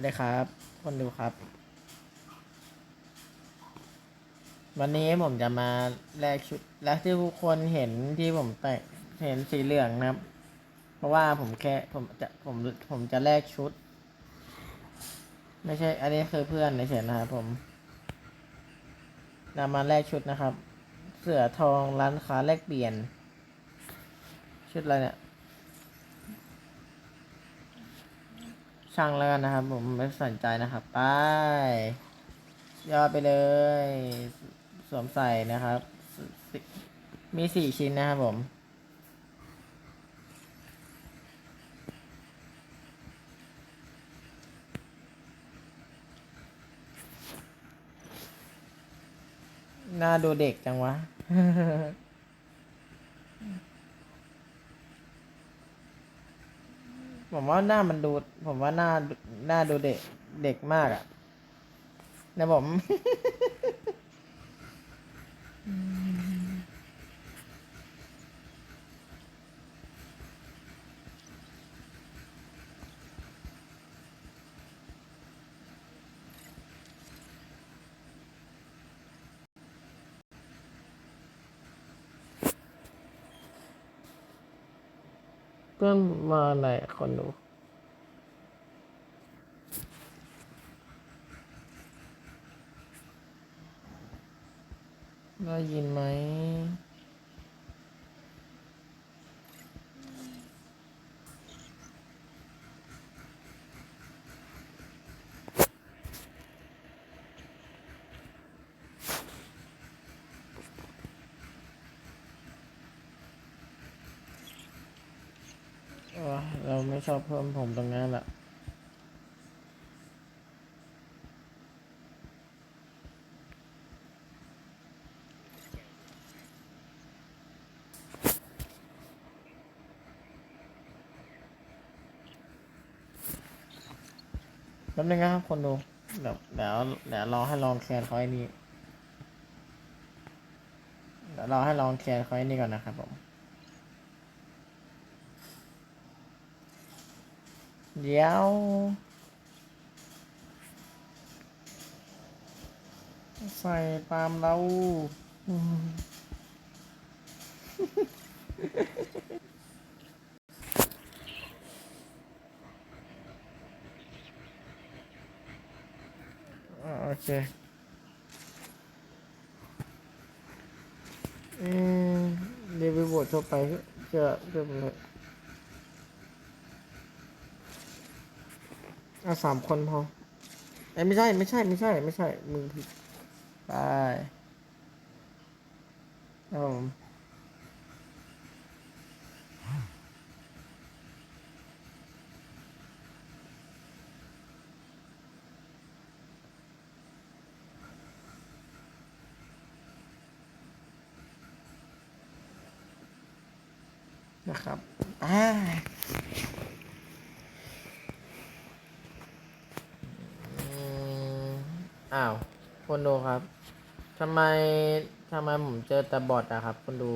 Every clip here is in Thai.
วัสดีครับ คนดูครับ วันนี้ผมจะมาแลกชุดและที่ทุกคนเห็นที่ผมแต่งเห็นสีเหลืองนะครับ เพราะว่าผมแค่ผมจะผมผมจะแลกชุด ไม่ใช่ อันนี้คือเพื่อนเฉยนะครับผมนำมาแลกชุดนะครับ เสือทองร้านค้าแลกเปลี่ยน ชุดอะไรเนี่ย ช่างแล้วกันนะครับ ผมไม่สนใจนะครับไปยอดไปเลย สวมใส่นะครับ มีสี่ชิ้นนะครับผมหน้าดูเด็กจังวะ ผมว่าหน้ามันดู ผมว่าหน้าหน้าดูเด็กเด็กมากอะนะผม เพื่อนมาอะไรอะคนดูได้ยินไหม เราไม่ชอบเพิ่มผมตรงนั้นแหละแป๊บนึงนะครับคนดูเดี๋ยวเดี๋ยวเดี๋ยวรอให้ลองแคนเขาไอ้นี่เดี๋ยวรอให้ลองแคนเขาไอ้นี่ก่อนนะครับผม เดี๋ยวใส่ตามเราอืมอ่าโอเคอืมเดวิดบททั่วไปก็จะจะเป็นเลย อะสามคนพอเอ้ยไม่ใช่ไม่ใช่ไม่ใช่ไม่ใช่มึงผิดไปครับผมนะครับอ่าอืม อ้าวคนดูครับทำไมทำไมผมเจอแต่บอทอะครับ คนดู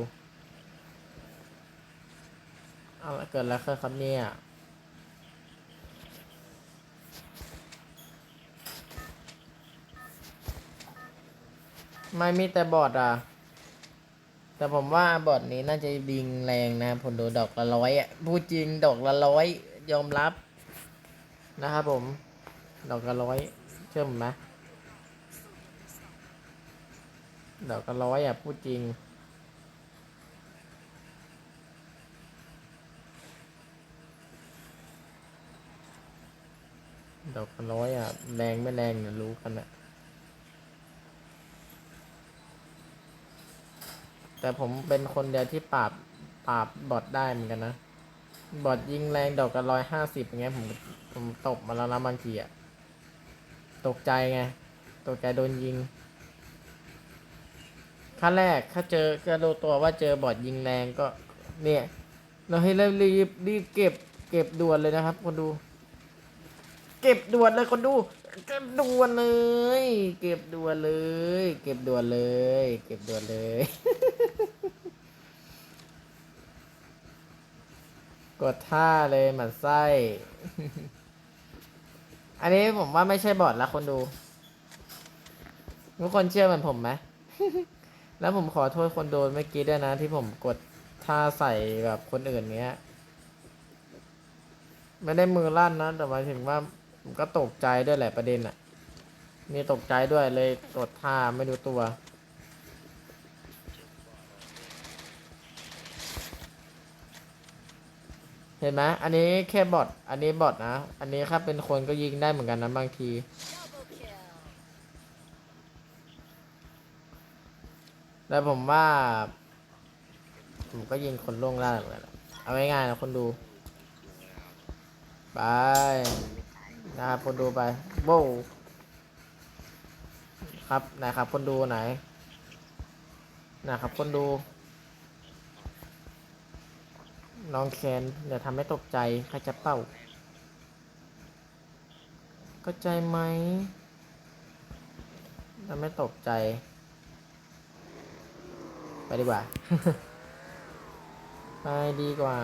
เอาเกิดอะไรขึ้นครับเนี่ยไม่มีแต่บอทอะ แต่ผมว่าบอทนี้น่าจะดิงแรงนะผมดูดอกละร้อยอะพูดจริงดอกละร้อยยอมรับ นะครับผม ดอกละร้อยเชื่อผมไหม ดอกละร้อยอะพูดจริง ดอกละร้อยอะแรงไม่แรงเนี่ยรู้กันอะแต่ผมเป็นคนเดียวที่ปราบปราบบอทได้เหมือนกันนะ บอทยิงแรงดอกกันร้อยห้าสิบอย่างเงี้ยผมผมตบมาแล้วนะบางทีอะตกใจไง ตกใจโดนยิง ขั้นแรกถ้าเจอก็รู้ตัวว่าเจอบอทยิงแรงก็เนี่ยเราให้รีบรีบรีบเก็บเก็บด่วนเลยนะครับคนดู เก็บด่วนเลยคนดู เก็บด่วนเลย เก็บด่วนเลย เก็บด่วนเลย เก็บด่วนเลย กดท่าเลยหมันไส้ อันนี้ผมว่าไม่ใช่บอทละคนดู ทุกคนเชื่อเหมือนผมไหม แล้วผมขอโทษคนโดนเมื่อกี้ด้วยนะที่ผมกดท่าใส่แบบคนอื่นเนี้ย ไม่ได้มือลั่นนะ แต่หมายถึงว่าผมก็ตกใจด้วยแหละประเด็นอะมีตกใจด้วยเลยกดท่าไม่รู้ตัว เห็นไหมอันนี้แค่บอทอันนี้บอทนะ อันนี้ครับเป็นคนก็ยิงได้เหมือนกันนะบางที แต่ผมว่า ผมก็ยิงคนล่วงล่างเหมือนกันเอาง่ายๆนะคนดู ไป นะครับคนดูไปโว้วครับไหนครับคนดูไหนนะครับคนดู น้องแคนอย่าทำให้ตกใจใครจะเป้าก็ใจไหมทำให้ตกใจ ดีกว่า ไปดีกว่า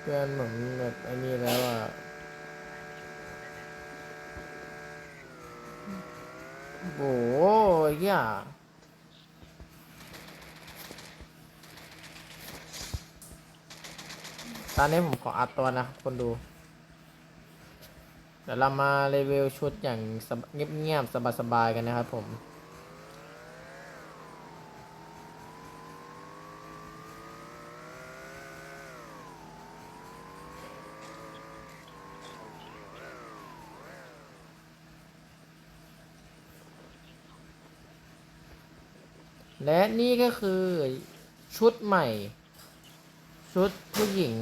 เพื่อนเหมือนแบบไอ้นี่แล้วอะโอ้โหเตอนนี้ผมขออัดตัวนะคนดู เดี๋ยวเรามารีวิวชุดอย่างเงียบๆสบายๆกันนะครับผมและนี่ก็คือชุดใหม่ ชุดผู้หญิง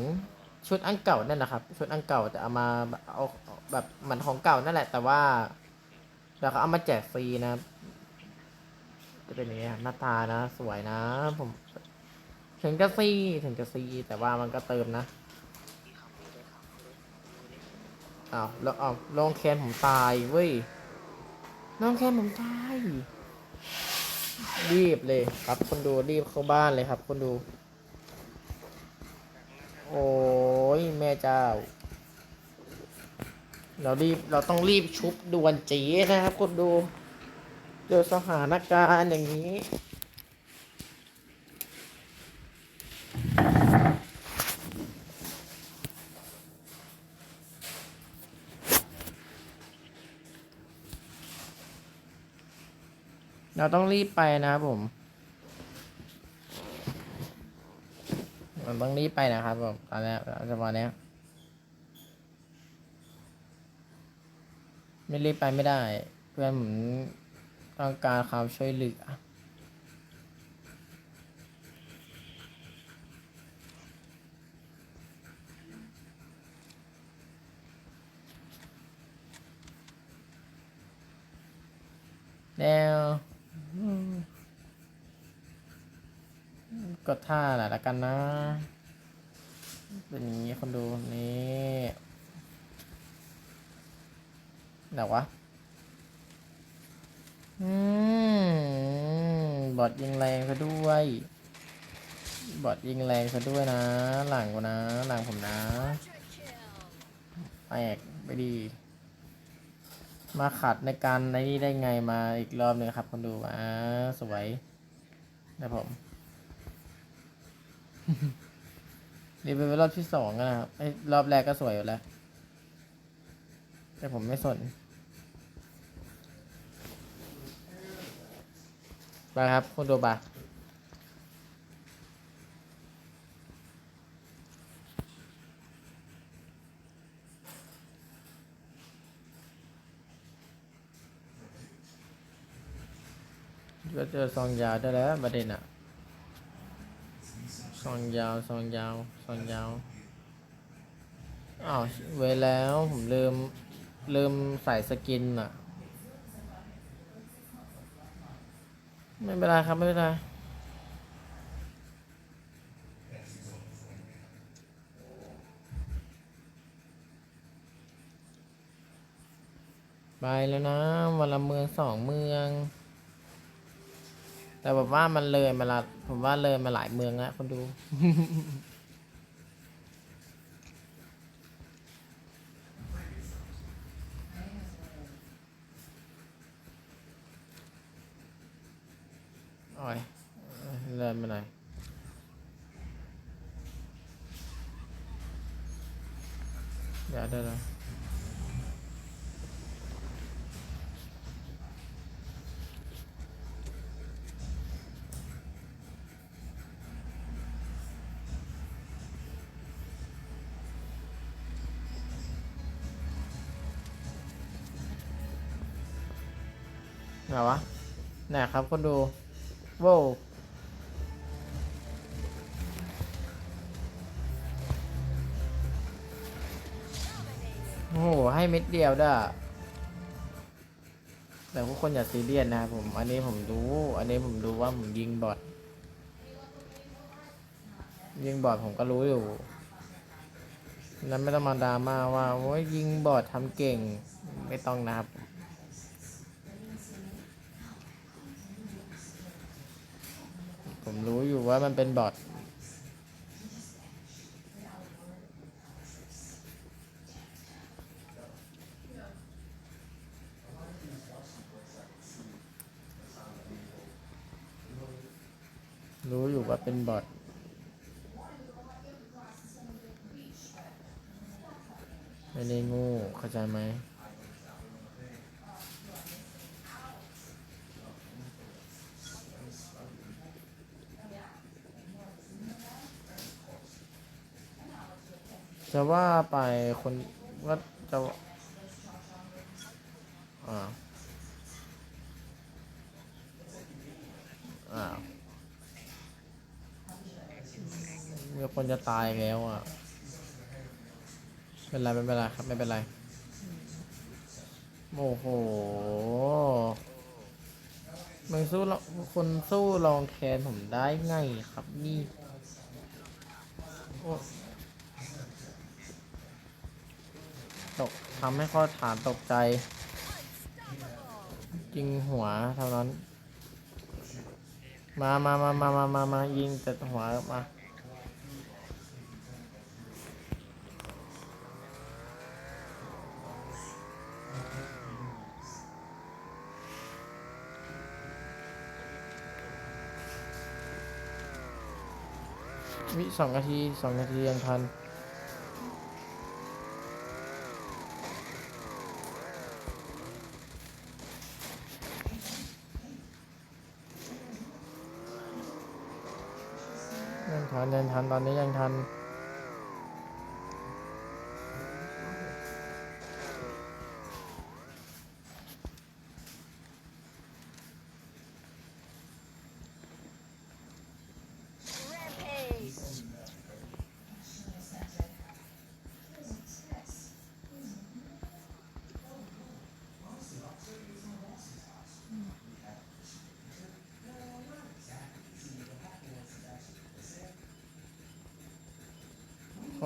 ชุดอันเก่านั่นแหละครับ ชุดอันเก่าแต่เอามาเอาแบบเหมือนของเก่านั่นแหละ แต่ว่าเราเขาเอามาแจกฟรีนะ จะเป็นอย่างนี้หน้าตานะ สวยนะ ผมถึงจะฟรีถึงจะฟรีแต่ว่ามันก็เติมนะอ้าวแล้วอ้าวลองแคนผมตายเว้ยลองแคนผมตายรีบเลยครับคนดูรีบเข้าบ้านเลยครับคนดู โอ้ยแม่เจ้า เรารีบเราต้องรีบชุบด่วนจีนะครับคนดูเจอสถานการณ์อย่างนี้เราต้องรีบไปนะครับผม มันต้องรีบไปนะครับผมตอนนี้จังหวะเนี้ยไม่รีบไปไม่ได้ เพื่อนผมต้องการความช่วยเหลือแล้วอืม กดท่าหน่อยละกันนะเป็นอย่างนี้คนดูนี่ไหนวะ อืม บอดยิงแรงซะด้วย บอดยิงแรงซะด้วยนะ หลังกูนะ หลังผมนะแปลกไปดี มาขัดในการในนี่ได้ไงมาอีกรอบหนึ่งครับคนดูอ่าสวยนะผม รีวิวรอบที่สองนะครับไอ้รอบแรกก็สวยอยู่แล้ว แต่ผมไม่สนไปครับ คุณดูบาก็เจอซองยาได้แล้วประเด็นอะ องยาวซองยาวซองยาวอ้าวไว้แล้วผมลืมลืมใส่สกินอะ ไม่เป็นไรครับ ไม่เป็นไรไปแล้วนะวันละเมืองสองเมือง แต่แบบว่ามันเลยมาละผมว่าเลยมาหลายเมืองแล้วคนดู โอ้ยเริ่มมาหน่อยเดี๋ยวเดี๋ยว นวะไหนครับคนดูโว้วโอ้โห ให้เม็ดเดียวด้ะแต่พวกคนอย่าซีเรียสนะครับผม อันนี้ผมรู้ อันนี้ผมรู้ว่าผมยิงบอทยิงบอทผมก็รู้อยู่ นั้นไม่ต้องมาดราม่าว่าโอ้ยยิงบอททำเก่ง ไม่ต้องนะครับ ผมรู้อยู่ว่ามันเป็นบอทรู้อยู่ว่าเป็นบอทไม่ได้งูเข้าใจไหม จะว่าไปคนว่าจะอ่าอ้ามีคนจะตายแล้วอะเป็นไรไม่เป็นไรครับไม่เป็นไรโอ้โหมึงสู้คนสู้ลองแคนผมได้ไงครับนี่โอ้ ทำให้ข้อฐานตกใจยิงหัวเท่านั้น มามามามามามามายิงแต่หัวมาวิสองนาทีสองนาทียังทัน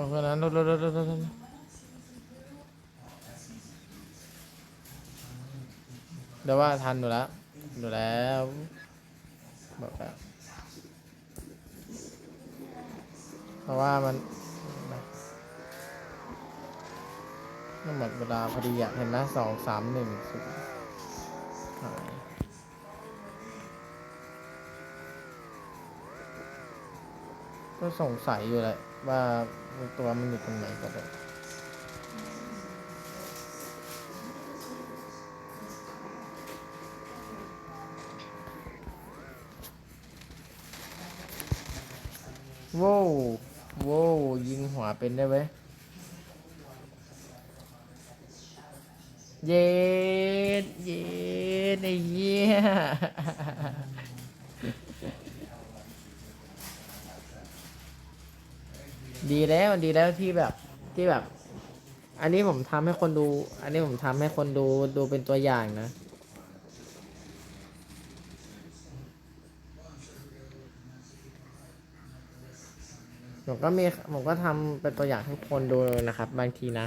ขอคนนั้นรถรถรถรถเดี๋ยวว่าทันอยู่แล้วอยู่แล้วบอกแล้วเพราะว่ามันมันหมดเวลาพอดีอะเห็นไหมสองสามหนึ่งศูนย์หายก็สงสัยอยู่แหละว่า ตัวมันอยู่ตรงไหนกันเลยโว้วว้วยิงหัวเป็นได้ไหมเย็ดเย็ดไอ้เหี้ย ดีแล้วดีแล้วที่แบบที่แบบ อันนี้ผมทำให้คนดู อันนี้ผมทำให้คนดูดูเป็นตัวอย่างนะ ผมก็มีผมก็ทำเป็นตัวอย่างให้คนดูนะครับ บางทีนะ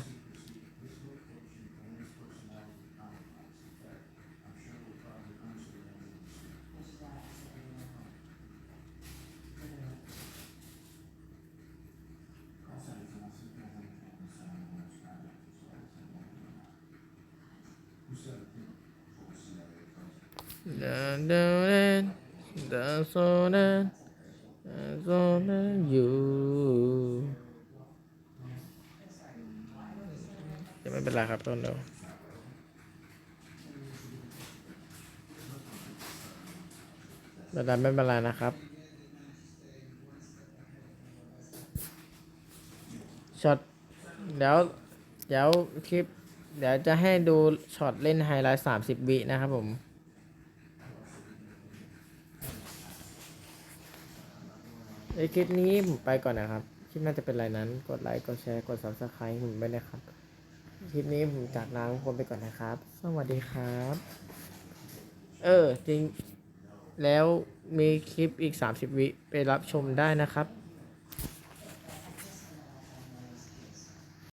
da da da da so da da so da you จะไม่เป็นไรครับต้นเดียวไม่เป็นไรไม่เป็นไรนะครับช็อตเดี๋ยวเดี๋ยวคลิป เดี๋ยวจะให้ดูช็อตเล่นไฮไลท์สามสิบวินะครับผม ในคลิปนี้ผมไปก่อนนะครับ คลิปน่าจะเป็นไรนั้น กดไลค์ กดแชร์ กด subscribe ผมไปนะครับ คลิปนี้ผมจากลาทุกคนไปก่อนนะครับ สวัสดีครับ เออ จริง แล้วมีคลิปอีก 30 วิไปรับชมได้นะครับ